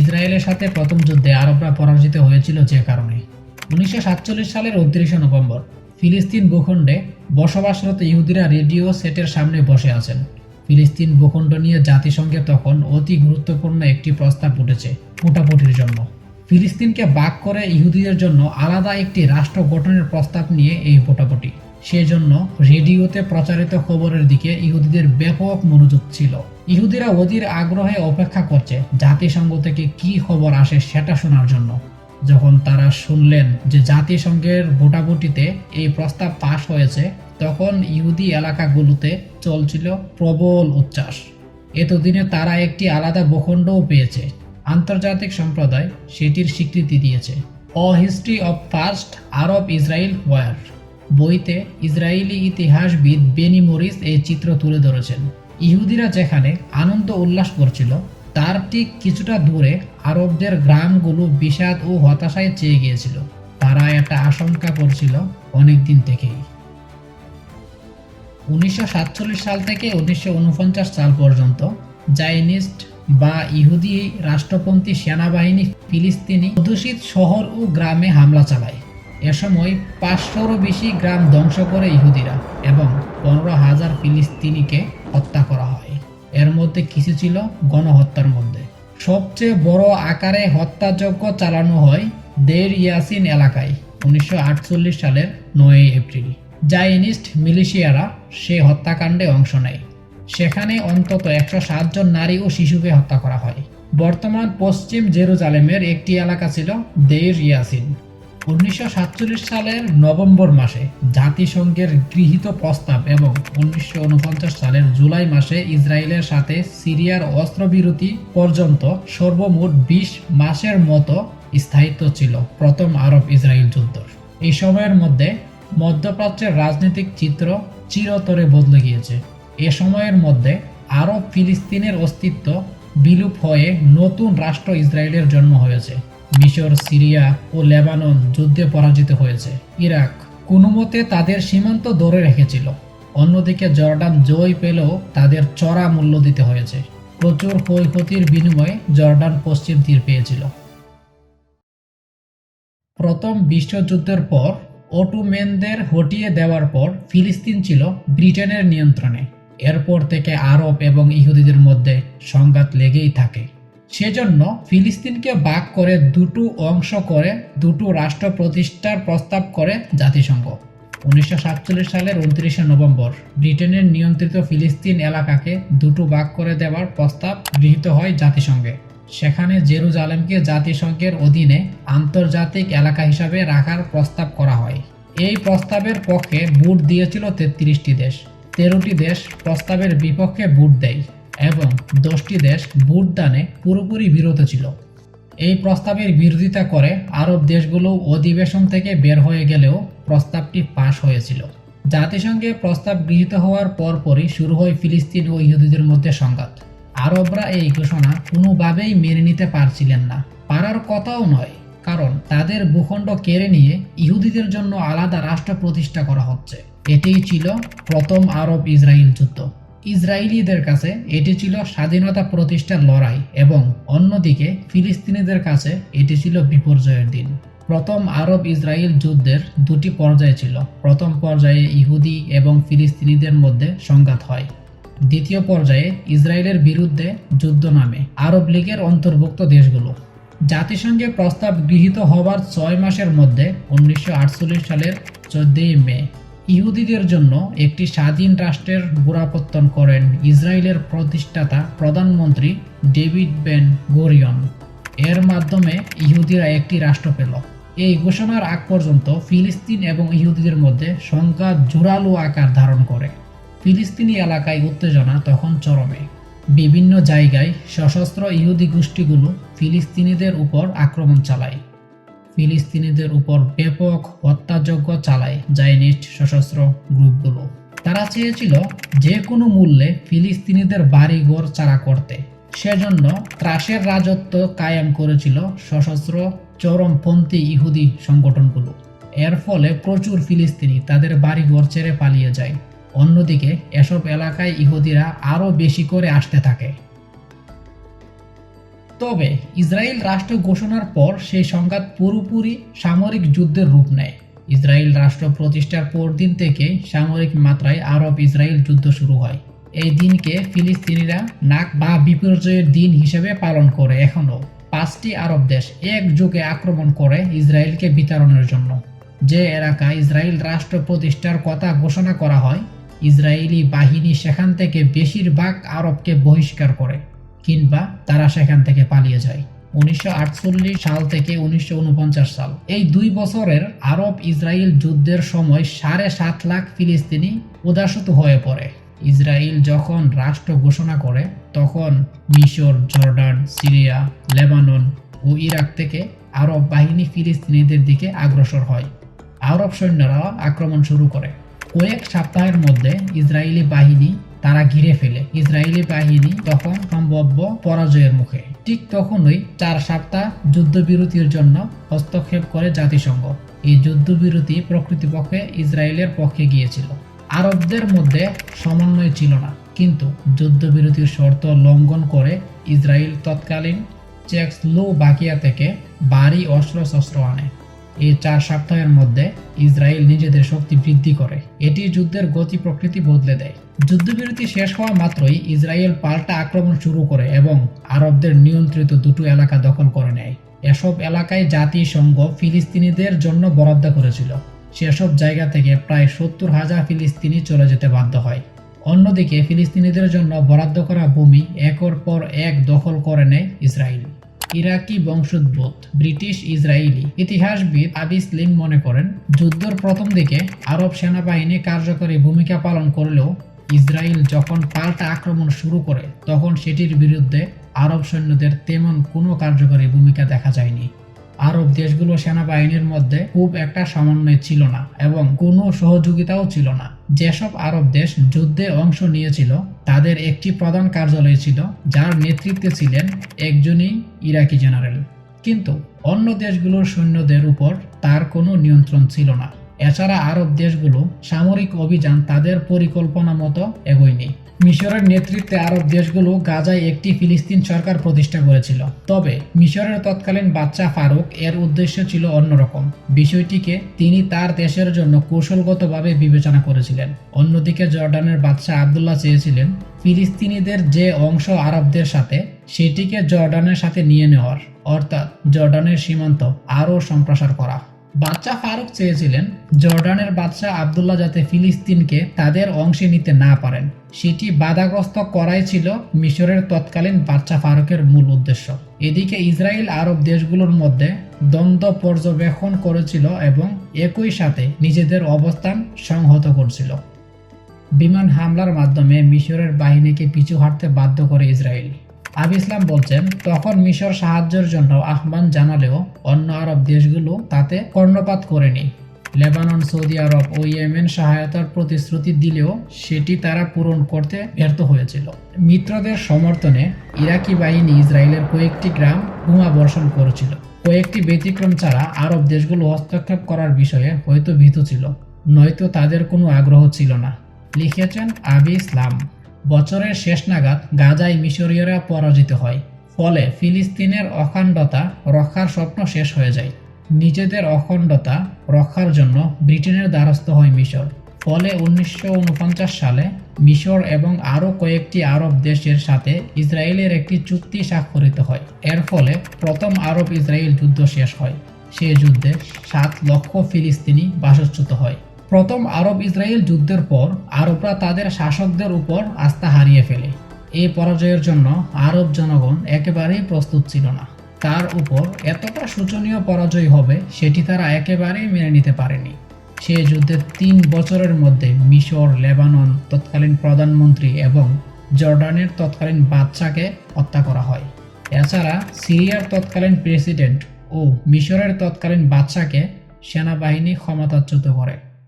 ইসরায়েলের সাথে প্রথম যুদ্ধে আরবরা পরাজিত হয়েছিল যে কারণে। উনিশশো সাতচল্লিশ সালের উনত্রিশে নভেম্বর, ফিলিস্তিন ভূখণ্ডে বসবাসরত ইহুদিরা রেডিও সেটের সামনে বসে আছেন। ফিলিস্তিন ভূখণ্ড নিয়ে জাতিসংঘে তখন অতি গুরুত্বপূর্ণ একটি প্রস্তাব উঠেছে ফুটাফুটির জন্য। ফিলিস্তিনকে বাক করে ইহুদিদের জন্য আলাদা একটি রাষ্ট্র গঠনের প্রস্তাব নিয়ে এই ভোটাভুটি। সেজন্য রেডিওতে প্রচারিত খবরের দিকে ইহুদিদের ব্যাপক মনোযোগ ছিল। ইহুদিরা অধীর আগ্রহে অপেক্ষা করছে জাতিসংঘ থেকে কি খবর আসে সেটা শোনার জন্য। যখন তারা শুনলেন যে জাতিসংঘের ভোটাভুটিতে এই প্রস্তাব পাশ হয়েছে, তখন ইহুদি এলাকাগুলোতে চলছিল প্রবল উচ্ছ্বাস। এতদিনে তারা একটি আলাদা ভূখণ্ডও পেয়েছে আন্তর্জাতিক সম্প্রদায় সেটির স্বীকৃতি দিয়েছে। A history of first Arab Israel war বইতে ইসরায়েলি ইতিহাসবিদ বেনি মরিস এই চিত্র তুলে ধরেছেন। ইহুদিরা যেখানে আনন্দ উল্লাস করছিল, তার ঠিক কিছুটা দূরে আরবদের গ্রামগুলো বিষাদ ও হতাশায় চেয়ে গিয়েছিল। তারা এটা আশঙ্কা করছিল অনেক দিন থেকেই। উনিশশো সাতচল্লিশ সাল থেকে উনিশশো উনপঞ্চাশ সাল পর্যন্ত জাইনিস্ট বা ইহুদি রাষ্ট্রপন্থী সেনাবাহিনী ফিলিস্তিনি অধ্যুষিত শহর ও গ্রামে হামলা চালায়। এ সময় পাঁচশোরও বেশি গ্রাম ধ্বংস করে ইহুদিরা এবং পনেরো হাজার ফিলিস্তিনিকে হত্যা করা হয়। এর মধ্যে কিছু ছিল গণহত্যার মধ্যে। সবচেয়ে বড় আকারে হত্যাযজ্ঞ চালানো হয় দের ইয়াসিন এলাকায়, উনিশশো আটচল্লিশ সালের নয়ই এপ্রিল। জাইনিস্ট মিলিশিয়ারা সে হত্যাকাণ্ডে অংশ নেয়। সেখানে অন্তত একশো জন নারী ও শিশুকে হত্যা করা হয়। বর্তমান পশ্চিম জেরুজালেমের একটি এলাকা ছিল দের ইয়াসিন। উনিশশো সাতচল্লিশ সালের নভেম্বর মাসে জাতিসংঘের গৃহীত প্রস্তাব এবং উনিশশো উনপঞ্চাশ সালের জুলাই মাসে ইসরায়েলের সাথে সিরিয়ার অস্ত্রবিরতি পর্যন্ত সর্বমোট বিশ মাসের মতো স্থায়িত্ব ছিল প্রথম আরব ইসরায়েল যুদ্ধ। এই সময়ের মধ্যে মধ্যপ্রাচ্যের রাজনৈতিক চিত্র চিরতরে বদলে গিয়েছে। এ সময়ের মধ্যে আরব ফিলিস্তিনের অস্তিত্ব বিলুপ হয়ে নতুন রাষ্ট্র ইসরায়েলের জন্ম হয়েছে। মিশর, সিরিয়া ও লেবানন যুদ্ধে পরাজিত হয়েছে। ইরাক কোনো মতে তাদের সীমান্ত ধরে রেখেছিল। অন্যদিকে জর্ডান জয় পেলেও তাদের চড়া মূল্য দিতে হয়েছে। প্রচুর ক্ষয়ক্ষতির বিনিময়ে জর্ডান পশ্চিম তীর পেয়েছিল। প্রথম বিশ্বযুদ্ধের পর অটোমেনদের হটিয়ে দেওয়ার পর ফিলিস্তিন ছিল ব্রিটেনের নিয়ন্ত্রণে। এরপর থেকে আরব এবং ইহুদিদের মধ্যে সংঘাত লেগেই থাকে। সেজন্য ফিলিস্তিনকে ভাগ করে দুটো অংশ করে দুটো রাষ্ট্র প্রতিষ্ঠার প্রস্তাব করে জাতিসংঘ। উনিশশো সাতচল্লিশ সালের উনত্রিশে নভেম্বর ব্রিটেনের নিয়ন্ত্রিত ফিলিস্তিন এলাকাকে দুটো ভাগ করে দেওয়ার প্রস্তাব গৃহীত হয় জাতিসংঘে। সেখানে জেরুজালেমকে জাতিসংঘের অধীনে আন্তর্জাতিক এলাকা হিসাবে রাখার প্রস্তাব করা হয়। এই প্রস্তাবের পক্ষে ভোট দিয়েছিল তেত্রিশটি দেশ। তেরোটি দেশ প্রস্তাবের বিপক্ষে ভোট দেয় এবং দশটি দেশ ভোট দানে পুরোপুরি বিরত ছিল। এই প্রস্তাবের বিরোধিতা করে আরব দেশগুলো অধিবেশন থেকে বের হয়ে গেলেও প্রস্তাবটি পাশ হয়েছিল। জাতিসংঘে প্রস্তাব গৃহীত হওয়ার পরপরই শুরু হয় ফিলিস্তিন ও ইহুদিদের মধ্যে সংঘাত। আরবরা এই ঘোষণা কোনোভাবেই মেনে নিতে পারছিলেন না। পারার কথাও নয়। কারণ তাদের ভূখণ্ড কেড়ে নিয়ে ইহুদিদের জন্য আলাদা রাষ্ট্র প্রতিষ্ঠা করা হচ্ছে। এটিই ছিল প্রথম আরব ইসরায়েল যুদ্ধ। ইসরায়েলিদের কাছে এটি ছিল স্বাধীনতা প্রতিষ্ঠার লড়াই এবং অন্যদিকে ফিলিস্তিনিদের কাছে এটি ছিল বিপর্যয়ের দিন। প্রথম আরব ইসরায়েল যুদ্ধের দুটি পর্যায় ছিল। প্রথম পর্যায়ে ইহুদি এবং ফিলিস্তিনিদের মধ্যে সংঘাত হয়। দ্বিতীয় পর্যায়ে ইসরায়েলের বিরুদ্ধে যুদ্ধ নামে। আরব লীগের অন্তর্ভুক্ত দেশগুলো। জাতিসংঘে প্রস্তাব গৃহীত হবার ছয় মাসের মধ্যে উনিশশো আটচল্লিশ সালের চোদ্দই মে ইহুদিদের জন্য একটি স্বাধীন রাষ্ট্রের গোড়াপত্তন করেন ইসরায়েলের প্রতিষ্ঠাতা প্রধানমন্ত্রী ডেভিড বেন গোরিয়ন। এর মাধ্যমে ইহুদিরা একটি রাষ্ট্র পেল। এই ঘোষণার আগ পর্যন্ত ফিলিস্তিন এবং ইহুদিদের মধ্যে সংখ্যা জোরালো আকার ধারণ করে। ফিলিস্তিনি এলাকায় উত্তেজনা তখন চরমে। বিভিন্ন জায়গায় সশস্ত্র ইহুদি গোষ্ঠীগুলো ফিলিস্তিনিদের উপর আক্রমণ চালায়। ফিলিস্তিনিদের উপর ব্যাপক হত্যাযজ্ঞ চালায় জাইনিস্ট সশস্ত্র গ্রুপগুলো। তারা চেয়েছিল যে কোনো মূল্যে ফিলিস্তিনিদের বাড়িঘর চারা করতে। সেজন্য ত্রাসের রাজত্ব কায়েম করেছিল সশস্ত্র চরমপন্থী ইহুদি সংগঠনগুলো। এর ফলে প্রচুর ফিলিস্তিনি তাদের বাড়িঘর ছেড়ে পালিয়ে যায়। অন্যদিকে এসব এলাকায় ইহুদিরা আরও বেশি করে আসতে থাকে। তবে ইসরায়েল রাষ্ট্র ঘোষণার পর সেই সংঘাত পুরোপুরি সামরিক যুদ্ধের রূপ নেয়। ইসরায়েল রাষ্ট্র প্রতিষ্ঠার পরদিন থেকেই সামরিক মাত্রায় আরব ইসরায়েল যুদ্ধ শুরু হয়। এই দিনকে ফিলিস্তিনিরা নাক বা বিপর্যয়ের দিন হিসেবে পালন করে এখনও। পাঁচটি আরব দেশ একযোগে আক্রমণ করে ইসরায়েলকে বিতরণের জন্য। যে এলাকা ইসরায়েল রাষ্ট্র প্রতিষ্ঠার কথা ঘোষণা করা হয় ইসরায়েলি বাহিনী সেখান থেকে বেশিরভাগ আরবকে বহিষ্কার করে, কিংবা তারা সেখান থেকে পালিয়ে যায়। উনিশশো আটচল্লিশ সাল থেকে উনিশশো ঊনপঞ্চাশ সাল। এই দুই বছরের আরব ইসরায়েল যুদ্ধের সময় সাড়ে সাত লাখ ফিলিস্তিনি উদাসত হয়ে পড়ে। ইসরায়েল যখন রাষ্ট্র ঘোষণা করে, তখন মিশর, জর্ডান, সিরিয়া, লেবানন ও ইরাক থেকে আরব বাহিনী ফিলিস্তিনিদের দিকে আগ্রসর হয়। আরব সৈন্যরা আক্রমণ শুরু করে। কয়েক সপ্তাহের মধ্যে ইসরায়েলি বাহিনী তারা ঘিরে ফেলে। ইসরায়েলি বাহিনী তখন সম্ভাব্য পরাজয়ের মুখে। ঠিক তখনই চার সপ্তাহ যুদ্ধবিরতির জন্য হস্তক্ষেপ করে জাতিসংঘ। এই যুদ্ধবিরতি প্রকৃতপক্ষে ইসরায়েলের পক্ষে গিয়েছিল। আরবদের মধ্যে সমন্বয় ছিল না। কিন্তু যুদ্ধবিরতির শর্ত লঙ্ঘন করে ইসরায়েল তৎকালীন চেক্সলো বাকিয়া থেকে ভারী অস্ত্রশস্ত্র আনে। এই চার সপ্তাহের মধ্যে ইসরায়েল নিজেদের শক্তি বৃদ্ধি করে। এটি যুদ্ধের গতি প্রকৃতি বদলে দেয়। যুদ্ধবিরতি শেষ হওয়া মাত্রই ইসরায়েল পাল্টা আক্রমণ শুরু করে এবং আরবদের নিয়ন্ত্রিত দুটো এলাকা দখল করে নেয়। এসব এলাকায় জাতিসংঘ ফিলিস্তিনিদের জন্য বরাদ্দ করেছিল। সেসব জায়গা থেকে প্রায় সত্তর হাজার ফিলিস্তিনি চলে যেতে বাধ্য হয়। অন্যদিকে ফিলিস্তিনিদের জন্য বরাদ্দ করা ভূমি একর পর এক দখল করে নেয় ইসরায়েল। ইরাকি বংশোদ্ভূত ব্রিটিশ ইসরায়েলি ইতিহাসবিদ আবি স্লিম মনে করেন, যুদ্ধের প্রথম দিকে আরব সেনাবাহিনী কার্যকরী ভূমিকা পালন করলেও ইসরায়েল যখন পাল্টা আক্রমণ শুরু করে, তখন সেটির বিরুদ্ধে আরব সৈন্যদের তেমন কোনো কার্যকরী ভূমিকা দেখা যায়নি। আরব দেশগুলো সেনাবাহিনীর মধ্যে খুব একটা সমন্বয় ছিল না এবং কোনো সহযোগিতাও ছিল না। যেসব আরব দেশ যুদ্ধে অংশ নিয়েছিল, তাদের একটি প্রধান কার্যালয় ছিল, যার নেতৃত্বে ছিলেন একজনই ইরাকি জেনারেল। কিন্তু অন্য দেশগুলোর সৈন্যদের উপর তার কোনো নিয়ন্ত্রণ ছিল না। এছাড়া আরব দেশগুলো সামরিক অভিযান তাদের পরিকল্পনা মতো এগোয়নি। মিশরের নেতৃত্বে আরব দেশগুলো গাজায় একটি ফিলিস্তিন সরকার প্রতিষ্ঠা করেছিল। তবে মিশরের তৎকালীন বাচ্চা ফারুক এর উদ্দেশ্য ছিল অন্যরকম। বিষয়টিকে তিনি তার দেশের জন্য কৌশলগতভাবে বিবেচনা করেছিলেন। অন্যদিকে জর্ডানের বাদশা আবদুল্লাহ চেয়েছিলেন ফিলিস্তিনিদের যে অংশ আরবদের সাথে, সেটিকে জর্ডানের সাথে নিয়ে নেওয়ার। অর্থাৎ জর্ডানের সীমান্ত আরও সম্প্রসার করা। বাচ্চা ফারুক চেয়েছিলেন জর্ডানের বাদশাহ আবদুল্লাহ যাতে ফিলিস্তিনকে তাদের অংশে নিতে না পারেন। সেটি বাধাগ্রস্ত করাই ছিল মিশরের তৎকালীন বাচ্চা ফারুকের মূল উদ্দেশ্য। এদিকে ইসরায়েল আরব দেশগুলোর মধ্যে দ্বন্দ্ব পর্যবেক্ষণ করেছিল এবং একই সাথে নিজেদের অবস্থান সংহত করছিল। বিমান হামলার মাধ্যমে মিশরের বাহিনীকে পিছু হাঁটতে বাধ্য করে ইসরায়েল। আব ইসলাম বলছেন, তখন মিশর সাহায্যের জন্য আহ্বান জানালেও অন্য আরব দেশগুলো তাতে কর্ণপাত করেনি। লেবানন, সৌদি আরব ও ইয়েমেন সহায়তার প্রতিশ্রুতি দিলেও সেটি তারা পূরণ করতে ব্যর্থ হয়েছিল। মিত্রদের সমর্থনে ইরাকি বাহিনী ইসরায়েলের কয়েকটি গ্রাম বোমা বর্ষণ করেছিল। কয়েকটি ব্যতিক্রম ছাড়া আরব দেশগুলো হস্তক্ষেপ করার বিষয়ে হয়তো ভীত ছিল, নয়তো তাদের কোনো আগ্রহ ছিল না, লিখেছেন আবি ইসলাম। বছরের শেষ নাগাদ গাজায় মিশরীয়রা পরাজিত হয়, ফলে ফিলিস্তিনের অখণ্ডতা রক্ষার স্বপ্ন শেষ হয়ে যায়। নিজেদের অখণ্ডতা রক্ষার জন্য ব্রিটেনের দ্বারস্থ হয় মিশর, ফলে উনিশশো ঊনপঞ্চাশ সালে মিশর এবং আরও কয়েকটি আরব দেশের সাথে ইসরায়েলের একটি চুক্তি স্বাক্ষরিত হয়। এর ফলে প্রথম আরব ইসরায়েল যুদ্ধ শেষ হয়। সে যুদ্ধে সাত লক্ষ ফিলিস্তিনি বাসচ্যুত হয়। প্রথম আরব ইসরায়েল যুদ্ধের পর আরবরা তাদের শাসকদের উপর আস্থা হারিয়ে ফেলে। এই পরাজয়ের জন্য আরব জনগণ একেবারেই প্রস্তুত ছিল না। তার উপর এতটা শোচনীয় পরাজয় হবে সেটি তারা একেবারেই মেনে নিতে পারেনি। সে যুদ্ধের তিন বছরের মধ্যে মিশর, লেবানন, তৎকালীন প্রধানমন্ত্রী এবং জর্ডানের তৎকালীন বাদশাকে হত্যা করা হয়। এছাড়া সিরিয়ার তৎকালীন প্রেসিডেন্ট ও মিশরের তৎকালীন বাদশাকে সেনাবাহিনী ক্ষমতাচ্যুত করে।